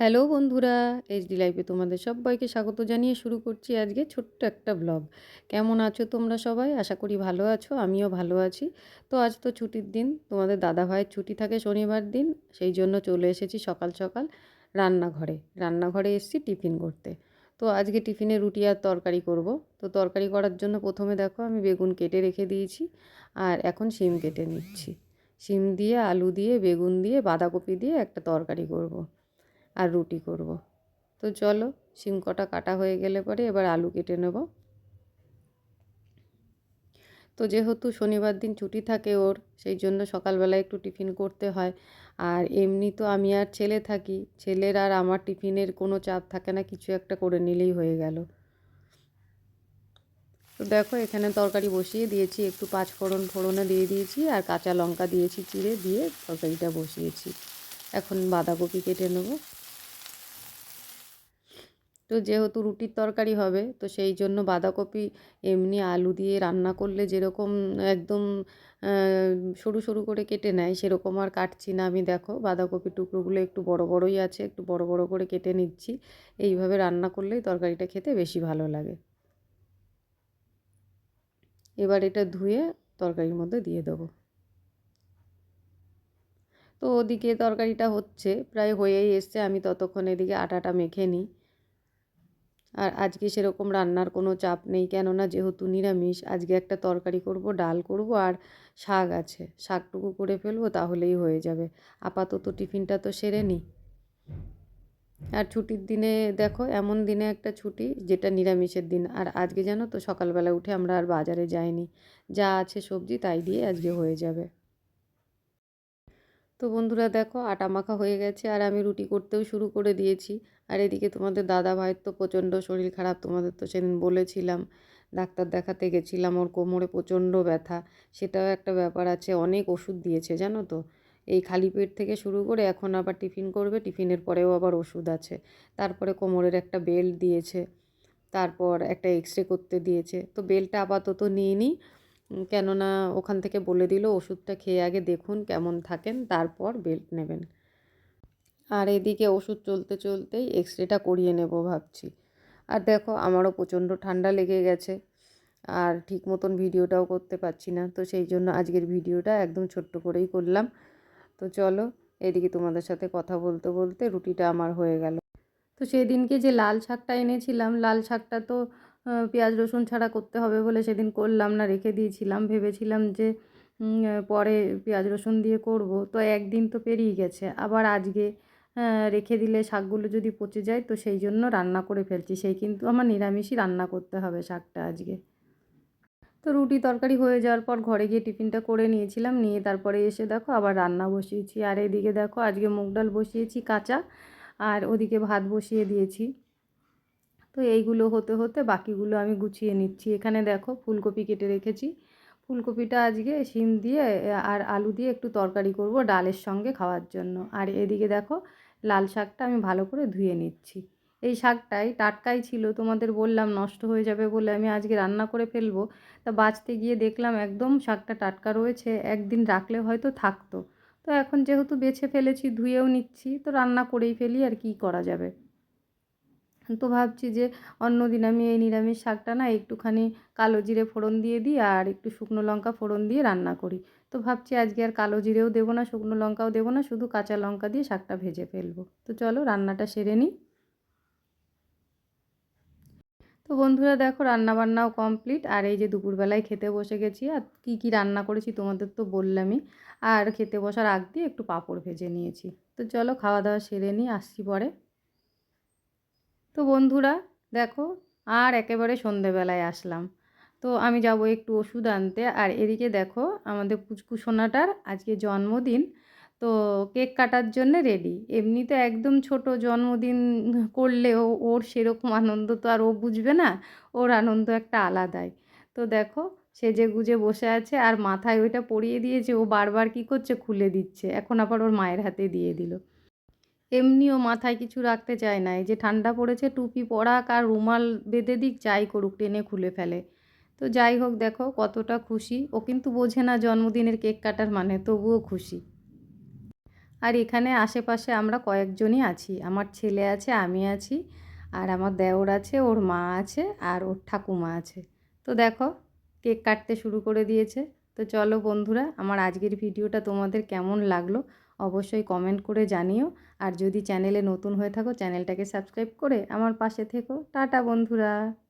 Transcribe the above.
Hello বন্ধুরা, HD লাইফে তোমাদের সবাইকে স্বাগত জানিয়ে শুরু করছি আজকে ছোট্ট একটা ব্লগ। কেমন আছো তোমরা সবাই? আশা করি ভালো আছো, আমিও ভালো আছি। তো আজ তো ছুটির দিন, তোমাদের দাদা ভাইয়ের ছুটি থাকে শনিবার দিন, সেই জন্য চলে এসেছি সকাল সকাল রান্নাঘরে। রান্নাঘরে এসেছি টিফিন করতে। তো আজকে টিফিনে রুটি আর তরকারি করব। তো তরকারি করার জন্য প্রথমে দেখো আমি বেগুন কেটে রেখে দিয়েছি, আর এখন শিম কেটে নিচ্ছি। শিম দিয়ে, আলু দিয়ে, বেগুন দিয়ে, বাঁধাকপি দিয়ে একটা তরকারি করব। আর রুটি করব। তো চলো শিম কটা কাটা হয়ে গেলে পরে এবার আলু কেটে নেব। তো যেহেতু শনিবার দিন ছুটি থাকে ওর, সেই জন্য সকালবেলা একটু টিফিন করতে হয়। আর এমনি তো আমি আর ছেলে থাকি, ছেলের আর আমার টিফিনের কোনো চাপ থাকে না, কিছু একটা করে নিলেই হয়ে গেল। তো দেখো, এখানে তরকারি বসিয়ে দিয়েছি, একটু পাঁচ ফোড়ন ফোড়নে দিয়ে দিয়েছি আর কাঁচা লঙ্কা দিয়েছি, চিড়ে দিয়ে তরকারিটা বসিয়েছি। এখন বাঁধাকপি কেটে নেব। তো যেহেতু রুটির তরকারি হবে, তো সেই জন্য বাঁধাকপি এমনি আলু দিয়ে রান্না করলে যেরকম একদম সরু সরু করে কেটে নেয়, সেরকম আর কাটছি না আমি। দেখো, বাঁধাকপির টুকরোগুলো একটু বড় বড়ই আছে, একটু বড় বড় করে কেটে নিচ্ছি। এইভাবে রান্না করলেই তরকারিটা খেতে বেশি ভালো লাগে। এবার এটা ধুয়ে তরকারির মধ্যে দিয়ে দেবো। তো ওদিকে তরকারিটা হচ্ছে, প্রায় হয়েই এসছে, আমি ততক্ষণ এদিকে আটাটা মেখে নিই। আর আজকে সেরকম রান্নার কোনো চাপ নেই। কেননা যেহেতু নিরামিষ, আজকে একটা তরকারি করব, ডাল করব আর শাক আছে। শাকটুকু করে ফেলব তাহলেই হয়ে যাবে। আপাতত টিফিনটা তো সেরে নিই। আর ছুটির দিনে দেখো, এমন দিনে একটা ছুটি যেটা নিরামিষের দিন। আর আজকে জানো তো, সকালবেলা উঠে আমরা আর বাজারে যাইনি। যা আছে সবজি তাই দিয়ে আজকে হয়ে যাবে। তো বন্ধুরা দেখো আটা মাখা হয়ে গেছে আর আমি রুটি করতেও শুরু করে দিয়েছি। আর এদিকে তোমাদের দাদা ভাইয়ের তো প্রচণ্ড শরীর খারাপ, তোমাদের তো সেদিন বলেছিলাম, ডাক্তার দেখাতে গেছিলাম, ওর কোমরে প্রচণ্ড ব্যথা, সেটাও একটা ব্যাপার আছে, অনেক ওষুধ দিয়েছে, জানো তো? এই খালি পেট থেকে শুরু করে এখন আবার টিফিন করবে, টিফিনের পরেও আবার ওষুধ আছে। তারপরে কোমরের একটা বেল্ট দিয়েছে, তারপর একটা এক্স রে করতে দিয়েছে, তো বেল্টটা আপাতত নিয়ে নিই কেননা ওখান থেকে বলে দিল, ওষুধটা খেয়ে আগে দেখুন কেমন থাকেন, তারপর বেল্ট নেবেন। আর এদিকে ওষুধ চলতে চলতেই এক্স রেটা করিয়ে নেব ভাবছি। আর দেখো, আমারও প্রচণ্ড ঠান্ডা লেগে গেছে, আর ঠিক মতন ভিডিওটাও করতে পারছি না, তো সেই জন্য আজকের ভিডিওটা একদম ছোট্ট করেই করলাম। তো চলো, এদিকে তোমাদের সাথে কথা বলতে বলতে রুটিটা আমার হয়ে গেল। তো সেদিনকে যে লাল শাকটা এনেছিলাম, লাল শাকটা তো পেঁয়াজ রসুন ছাড়া করতে হবে বলে সেদিন করলাম না, রেখে দিয়েছিলাম। ভেবেছিলাম যে পরে পেঁয়াজ রসুন দিয়ে করব। তো একদিন তো পেরিয়ে গেছে। আবার আজকে রেখে দিলে শাকগুলো যদি পচে যায়, তো সেই জন্য রান্না করে ফেলছি। সেই কিন্তু আমার নিরামিষই রান্না করতে হবে শাকটা আজকে। তো রুটি তরকারি হয়ে যাওয়ার পর ঘরে গিয়ে টিফিনটা করে নিয়েছিলাম। নিয়ে তারপরে এসে দেখো আবার রান্না বসিয়েছি। আর এদিকে দেখো আজকে মুগ ডাল বসিয়েছি কাঁচা, আর ওদিকে ভাত বসিয়ে দিয়েছি। তো এইগুলো হতে হতে বাকিগুলো আমি গুছিয়ে নিচ্ছি। এখানে দেখো ফুলকপি কেটে রেখেছি। ফুলকপিটা আজকে শিম দিয়ে আর আলু দিয়ে একটু তরকারি করব ডালের সঙ্গে খাওয়ার জন্য। আর এদিকে দেখো লাল শাকটা আমি ভালো করে ধুয়ে নিচ্ছি। এই শাকটাই টাটকাই ছিল, তোমাদের বললাম নষ্ট হয়ে যাবে বলে আমি আজকে রান্না করে ফেলব। তা বাঁচতে গিয়ে দেখলাম একদম শাকটা টাটকা রয়েছে, একদিন রাখলে হয়তো থাকতো। তো এখন যেহেতু বেছে ফেলেছি, ধুয়েও নিচ্ছি, তো রান্না করেই ফেলি আর কি করা যাবে। তো ভাবছি যে অন্য দিন আমি এই নিরামিষ শাকটা না একটুখানি কালো জিরে ফোড়ন দিয়ে দিই আর একটু শুকনো লঙ্কা ফোড়ন দিয়ে রান্না করি। তো ভাবছি আজকে আর কালো জিরেও দেবো না, শুকনো লঙ্কাও দেবো না, শুধু কাঁচা লঙ্কা দিয়ে শাকটা ভেজে ফেলব। তো চলো রান্নাটা সেরে নিই। তো বন্ধুরা দেখো রান্নাবান্নাও কমপ্লিট আর এই যে দুপুরবেলায় খেতে বসে গেছি আর কী কী রান্না করেছি তোমাদের তো বললামই। আর খেতে বসার আগ দিয়ে একটু পাঁপড় ভেজে নিয়েছি। তো চলো খাওয়া দাওয়া সেরে নিই, আসছি পরে। তো বন্ধুরা, দেখো, আর একেবারে সন্ধেবেলায় আসলাম। তো আমি যাব একটু ওষুধ আনতে। আর এদিকে দেখো, আমাদের পুচকু সোনাটার আজকে জন্মদিন। তো কেক কাটার জন্য রেডি এমনিতে একদম ছোট জন্মদিন করলেও ওর সেরকম আনন্দ তো আর ও বুঝবে না। ওর আনন্দ একটা আলাদাই। তো দেখো, সেজে গুজে বসে আছে আর মাথায় ওইটা পরিয়ে দিয়েছে। ও বারবার কি করছে? খুলে দিচ্ছে। এখন আবার ওর মায়ের হাতে দিয়ে দিল। এমনিও মাথায় কিছু রাখতে চায় না। যে ঠান্ডা পড়েছে, টুপি পরাক আর রুমাল বেঁধে দিক, যাই করুক, টেনে খুলে ফেলে। তো যাই হোক, দেখো কতটা খুশি। ও কিন্তু বোঝে না জন্মদিনের কেক কাটার মানে তবুও খুশি। আর এখানে আশেপাশে আমরা কয়েকজনই আছি। আমার ছেলে আছে, আমি আছি, আর আমার দেওর আছে, ওর মা আছে, আর ওর ঠাকুমা আছে। তো দেখো, কেক কাটতে শুরু করে দিয়েছে। তো চলো বন্ধুরা, আমার আজকের ভিডিওটা তোমাদের কেমন লাগল? অবশ্যই কমেন্ট করে জানিও। আর যদি চ্যানেলে নতুন হয়ে থাকো চ্যানেলটাকে সাবস্ক্রাইব করে আমার পাশে থেকো। টাটা বন্ধুরা।